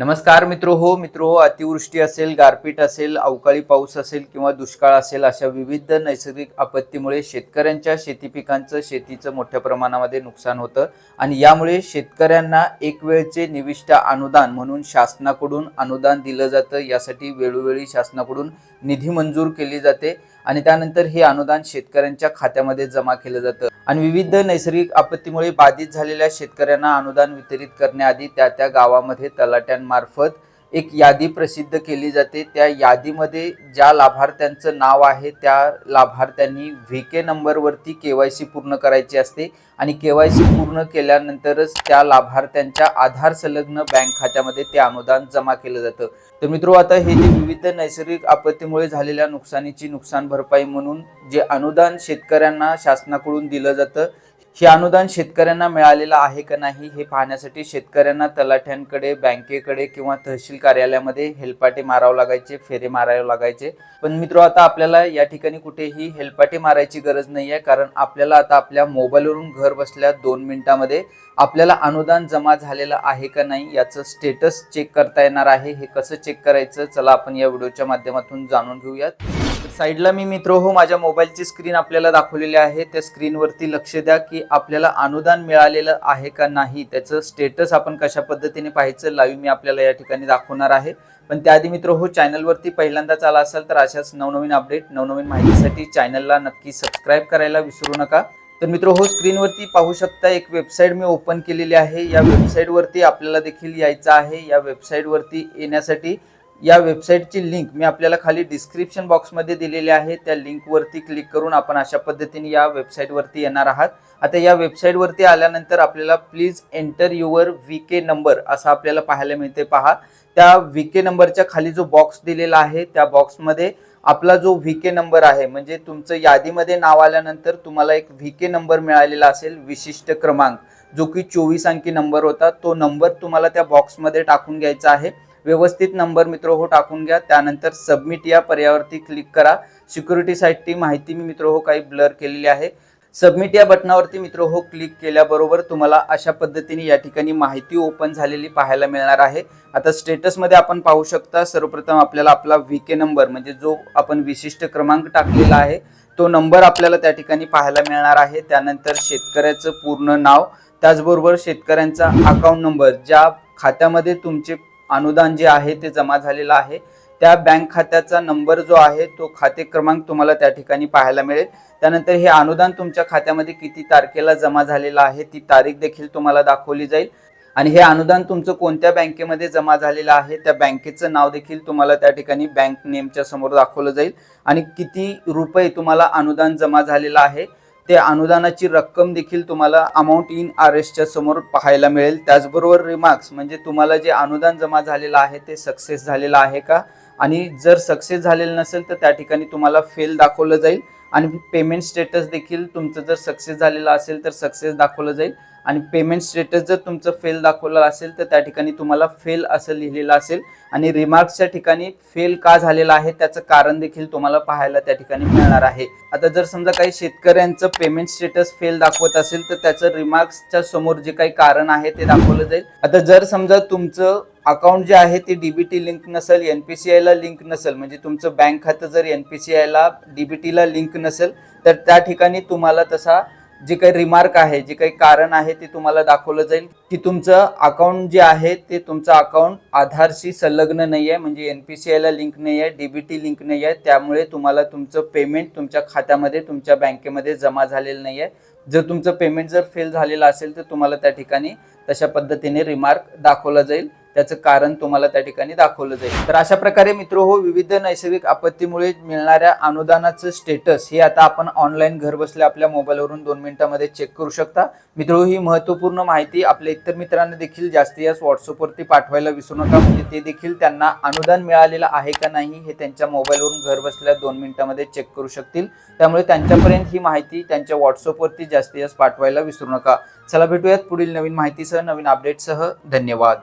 नमस्कार मित्रो हो मित्रो हो अतिवृष्टी असेल गारपीट असेल अवकाळी पाऊस असेल किंवा दुष्काळ असेल अशा विविध नैसर्गिक आपत्तीमुळे शेतकऱ्यांच्या शेती पिकांचं शेतीचं मोठ्या प्रमाणामध्ये नुकसान होतं. आणि यामुळे शेतकऱ्यांना एक वेळचे निविष्ट अनुदान म्हणून शासनाकडून अनुदान दिलं जातं. यासाठी वेळोवेळी शासनाकडून निधी मंजूर केली जाते. आणि त्यानंतर हे अनुदान शेतकऱ्यांच्या खात्यामध्ये जमा केलं जातं. आणि विविध नैसर्गिक आपत्तीमुळे बाधित झालेल्या शेतकऱ्यांना अनुदान वितरित करण्याआधी त्या त्या गावामध्ये मार्फत एक यादी प्रसिद्ध केली जाते. त्या यादीमध्ये ज्या लाभार्थ्यांचं नाव आहे त्या लाभार्थ्यांनी व्ही के नंबरवरती के वाय सी पूर्ण करायची असते आणि के वाय सी पूर्ण केल्यानंतरच त्या लाभार्थ्यांच्या आधार संलग्न बँक खात्यामध्ये ते अनुदान जमा केलं जातं. तर मित्रो आता हे जे विविध नैसर्गिक आपत्तीमुळे झालेल्या नुकसानीची नुकसान भरपाई म्हणून जे अनुदान शेतकऱ्यांना शासनाकडून दिलं जातं हे अनुदान शेतकऱ्यांना मिळालेलं आहे का नाही हे पाहण्यासाठी शेतकऱ्यांना तलाठ्यांकडे बँकेकडे किंवा तहसील कार्यालयामध्ये हेलपाटे मारावं लागायचे फेरे मारावे लागायचे. पण मित्र आता आपल्याला या ठिकाणी कुठेही हेलपाटे मारायची गरज नाही आहे कारण आपल्याला आता आपल्या मोबाईलवरून घर बसल्या दोन मिनिटामध्ये आपल्याला अनुदान जमा झालेलं आहे का नाही याचं स्टेटस चेक करता येणार आहे. हे कसं चेक करायचं? चला आपण या व्हिडिओच्या माध्यमातून जाणून घेऊयात. साईडला मी मित्र हो माझ्या मोबाईलची स्क्रीन आपल्याला दाखवलेली आहे. त्या स्क्रीनवरती लक्ष द्या की आपल्याला अनुदान मिळालेलं आहे का नाही. त्याचं स्टेटस आपण कशा पद्धतीने पाहायचं लाईव्ह मी आपल्याला या ठिकाणी दाखवणार आहे. पण त्याआधी मित्र हो चॅनलवरती पहिल्यांदाच आला असाल तर अशाच नवनवीन अपडेट नवनवीन माहितीसाठी चॅनलला नक्की सबस्क्राईब करायला विसरू नका. तर मित्र हो स्क्रीनवरती पाहू शकता एक वेबसाईट मी ओपन केलेली आहे. या वेबसाईटवरती आपल्याला देखील यायचं आहे. या वेबसाईटवरती येण्यासाठी या वेबसाईटची लिंक मी आपल्याला खाली डिस्क्रिप्शन बॉक्समध्ये दिलेली आहे. त्या लिंकवरती क्लिक करून आपण अशा पद्धतीने या वेबसाईटवरती येणार आहात. आता या वेबसाईटवरती आल्यानंतर आपल्याला please enter your V K number असं आपल्याला पाहायला मिळते पहा त्या व्ही के नंबरच्या खाली जो बॉक्स दिलेला आहे त्या बॉक्समध्ये आपला जो व्ही के नंबर आहे म्हणजे तुमचं यादीमध्ये नाव आल्यानंतर तुम्हाला एक व्ही के नंबर मिळालेला असेल विशिष्ट क्रमांक. जो की चोवीस अंकी नंबर होता तो नंबर तुम्हाला त्या बॉक्समध्ये टाकून घ्यायचा आहे. व्यवस्थित नंबर मित्र हो टाकून घ्या. त्यानंतर सबमिट या पर्यावरती क्लिक करा. सिक्युरिटीसाठी माहिती मी मित्र हो काही ब्लर केलेली आहे. सबमिट या बटनावरती मित्र हो क्लिक केल्याबरोबर तुम्हाला अशा पद्धतीने या ठिकाणी माहिती ओपन झालेली पाहायला मिळणार आहे. आता स्टेटसमध्ये आपण पाहू शकता सर्वप्रथम आपल्याला आपला व्ही के नंबर म्हणजे जो आपण विशिष्ट क्रमांक टाकलेला आहे तो नंबर आपल्याला त्या ठिकाणी पाहायला मिळणार आहे. त्यानंतर शेतकऱ्याचं पूर्ण नाव त्याचबरोबर शेतकऱ्यांचा अकाउंट नंबर ज्या खात्यामध्ये तुमचे अनुदान जे आहे ते जमा झालेलं आहे. त्या बँक खात्याचा नंबर जो आहे तो खाते क्रमांक तुम्हाला त्या ठिकाणी पाहायला मिळेल. त्यानंतर हे अनुदान तुमच्या खात्यामध्ये किती तारखेला जमा झालेलं आहे ती तारीख देखील तुम्हाला दाखवली जाईल. आणि हे अनुदान तुमचं कोणत्या बँकेमध्ये जमा झालेलं आहे त्या बँकेचं नाव देखील तुम्हाला त्या ठिकाणी बँक नेमच्या समोर दाखवलं जाईल. आणि किती रुपये तुम्हाला अनुदान जमा झालेलं आहे ते अनुदानाची रक्कम देखील तुम्हाला अमाऊंट इन आर एसच्या समोर पाहायला मिळेल. त्याचबरोबर रिमार्क्स म्हणजे तुम्हाला जे अनुदान जमा झालेलं आहे ते सक्सेस झालेलं आहे का? आणि जर सक्सेस झालेलं नसेल तर त्या ठिकाणी तुम्हाला फेल दाखवलं जाईल. आणि पेमेंट स्टेटस देखील तुमचं जर सक्सेस झालेलं असेल तर सक्सेस दाखवलं जाईल. आणि पेमेंट स्टेटस जर तुमचं फेल दाखवलं असेल तर त्या ठिकाणी तुम्हाला फेल असं लिहिलेलं असेल. आणि रिमार्क्सच्या ठिकाणी फेल का झालेलं आहे त्याचं कारण देखील तुम्हाला पाहायला त्या ठिकाणी मिळणार आहे. आता जर समजा काही शेतकऱ्यांचं पेमेंट स्टेटस फेल दाखवत असेल तर त्याचं रिमार्क्सच्या समोर जे काही कारण आहे ते दाखवलं जाईल. आता जर समजा तुमचं अकाउंट जे आहे ते डीबीटी लिंक नसेल एन पी सी आयला लिंक नसेल म्हणजे तुमचं बँक खातं जर एन पी सी आयला डीबीटीला लिंक नसेल तर त्या ठिकाणी तुम्हाला तसा जे काही रिमार्क आहे जे काही कारण आहे ते तुम्हाला दाखवलं जाईल की तुमचं अकाउंट जे आहे ते तुमचं अकाउंट आधारशी संलग्न नाही आहे म्हणजे एन पी सी आयला लिंक नाही आहे डीबीटी लिंक नाही आहे त्यामुळे तुम्हाला तुमचं पेमेंट तुमच्या खात्यामध्ये तुमच्या बँकेमध्ये जमा झालेलं नाही आहे जर तुमचं पेमेंट जर फेल झालेलं असेल तर तुम्हाला त्या ठिकाणी तशा पद्धतीने रिमार्क दाखवला जाईल. त्याचं कारण तुम्हाला त्या ठिकाणी दाखवलं जाईल. तर अशा प्रकारे मित्र हो विविध नैसर्गिक आपत्तीमुळे मिळणाऱ्या अनुदानाचं स्टेटस हे आता आपण ऑनलाईन घर बसल्या आपल्या मोबाईलवरून दोन मिनिटांमध्ये चेक करू शकता. मित्र ही महत्त्वपूर्ण माहिती आपल्या इतर मित्रांना देखील जास्तीत जास्त व्हॉट्सअपवरती पाठवायला विसरू नका. म्हणजे ते देखील त्यांना अनुदान मिळालेलं आहे का नाही हे त्यांच्या मोबाईलवरून घर बसल्या दोन मिनिटांमध्ये चेक करू शकतील. त्यामुळे त्यांच्यापर्यंत ही माहिती त्यांच्या व्हॉट्सअपवरती जास्तीत जास्त पाठवायला विसरू नका. चला भेटूयात पुढील नवीन माहितीसह नवीन अपडेटसह धन्यवाद.